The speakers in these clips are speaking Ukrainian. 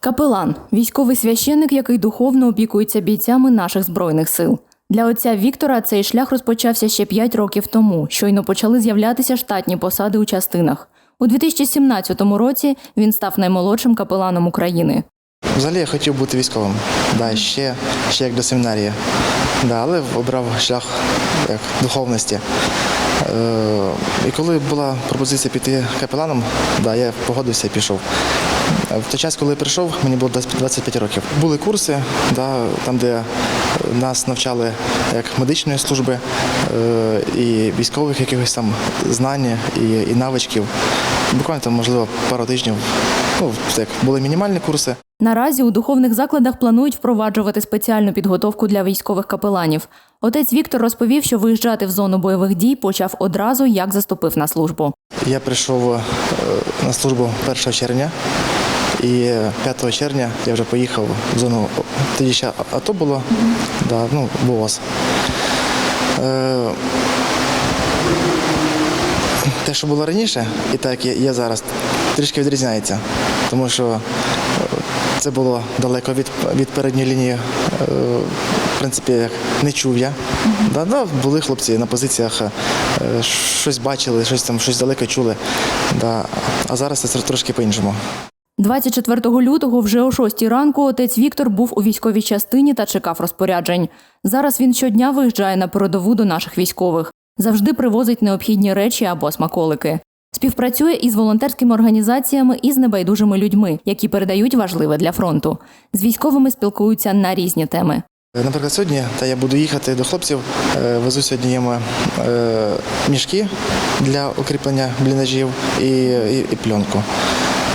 Капелан військовий священник, який духовно опікується бійцями наших збройних сил. Для отця Віктора цей шлях розпочався ще 5 років тому. Щойно почали з'являтися штатні посади у частинах. У 2017 році він став наймолодшим капеланом України. Взагалі я хотів бути військовим, да, ще, ще як до семінарії. Да, але обрав шлях як духовності. Е, і коли була пропозиція піти капеланом, да, я погодився і пішов. Е, В той час, коли я прийшов, мені було 25 років. Були курси, да, там, де нас навчали як медичної служби е, і військових якихось там знань і, і навичків. Буквально там, можливо, пару тижнів. Ну, так, були мінімальні курси. Наразі у духовних закладах планують впроваджувати спеціальну підготовку для військових капеланів. Отець Віктор розповів, що виїжджати в зону бойових дій почав одразу, як заступив на службу. Я прийшов е, на службу 1 червня, і 5 червня я вже поїхав в зону. Тоді ще АТО було, да, ну, ВООЗ. Е, Те, що було раніше, і так як є зараз, трішки відрізняється, тому що е, це було далеко від, від передньої лінії. Е, В принципі, як не чув я. Да, да, були хлопці на позиціях, е, щось бачили, щось там, щось далеко чули. Да. А зараз це трошки по-іншому. 24 лютого вже о 6 ранку отець Віктор був у військовій частині та чекав розпоряджень. Зараз він щодня виїжджає на передову до наших військових. Завжди привозить необхідні речі або смаколики. Співпрацює із волонтерськими організаціями і з небайдужими людьми, які передають важливе для фронту. З військовими спілкуються на різні теми. Наприклад, сьогодні та я буду їхати до хлопців, е, везу сьогодні їм е, мішки для укріплення бліндажів і, і, і пленку.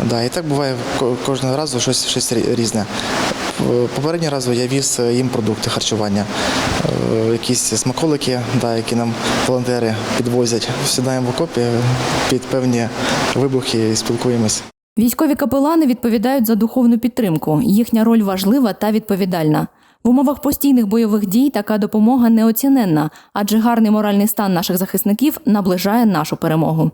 Да, і так буває ко- кожного разу щось, щось різне. Е, Попереднього разу я віз їм продукти харчування, е, якісь смаколики, да, які нам волонтери підвозять. Сідаємо в окопі під певні вибухи і спілкуємось. Військові капелани відповідають за духовну підтримку. Їхня роль важлива та відповідальна. В умовах постійних бойових дій така допомога неоціненна, адже гарний моральний стан наших захисників наближає нашу перемогу.